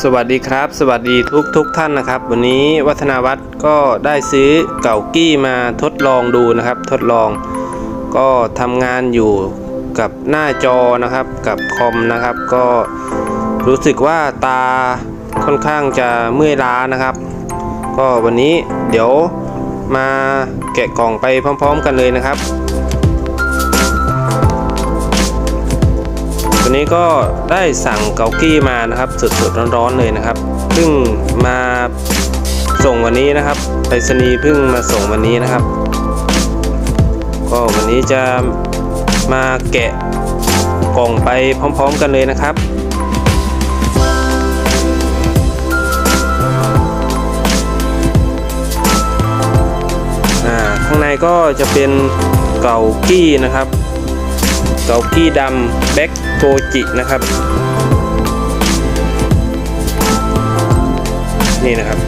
สวัสดีครับ สวัสดีทุกทุกท่านนะครับ วันนี้วัฒนาวัฒน์ก็ได้ซื้อเก่ากี้มาทดลองดูนะครับ ทดลอง ก็ทำงานอยู่กับหน้าจอนะครับกับคอมนะครับ ก็รู้สึกว่าตาค่อนข้างจะเมื่อยล้านะครับ ก็วันนี้เดี๋ยวมาแกะกล่องไปพร้อม ๆ กันเลยนะครับ วันนี้ก็ได้สั่งเกากี้มานะครับสดๆร้อนๆเลยนะครับเพิ่งมาส่งวันนี้นะครับไปรษณีย์เพิ่งมาส่งวันนี้นะครับ ก็วันนี้จะมาแกะกล่องไปพร้อม ๆ กันเลยนะครับอ่าข้างในก็จะเป็นเกากี้นะครับากี้ดำแบ็กโกจินะครับ นี่นะครับ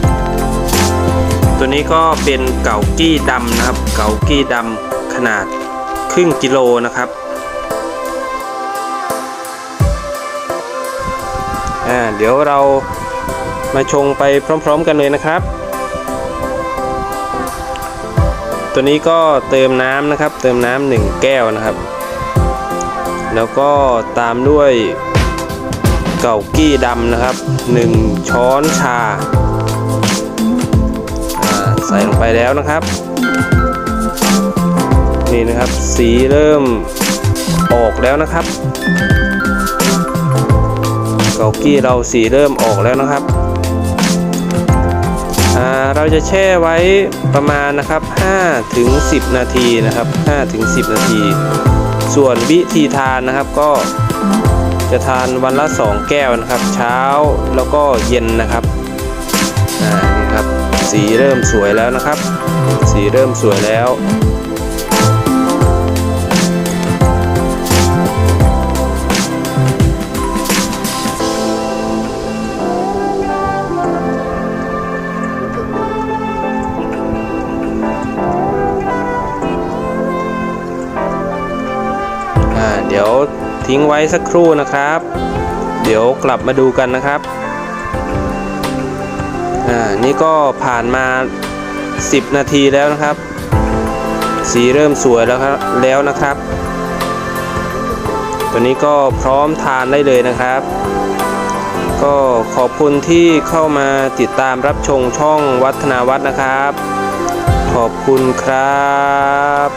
ตัวนี้ก็เป็นเกากี้ดำนะครับ เกากี้ดำขนาดครึ่งกิโลนะครับอ่าเดี๋ยวเรามาชงไปพร้อมๆกันเลยนะครับ ตัวนี้ก็เติมน้ำนะครับ เติมน้ำหนึ่งแก้วนะครับ แล้วก็ตามด้วยเกากี้ดำนะครับ 1 ช้อนชา ใส่ลงไปแล้วนะครับ นี่นะครับสีเริ่มออกแล้วนะครับ เกากี้เราสีเริ่มออกแล้วนะครับ เราจะแช่ไว้ประมาณนะครับ5ถึง10 นาทีนะครับ5ถึง10 นาที ส่วนวิธีทานนะครับก็จะทานวันละ 2 แก้วนะครับ เช้าแล้วก็เย็นนะครับอ่านี่ครับสีเริ่มสวยแล้วนะครับ สีเริ่มสวยแล้ว อ่าเดี๋ยวทิ้งไว้สักครู่นะครับ เดี๋ยวกลับมาดูกันนะครับอ่านี่ก็ผ่านมา 10 นาทีแล้วนะครับ สีเริ่มสวยแล้วครับแล้วนะครับ ตัวนี้ก็พร้อมทานได้เลยนะครับ ก็ขอบคุณที่เข้ามาติดตามรับชมช่องวัฒนาวัฒน์นะครับ ขอบคุณครับ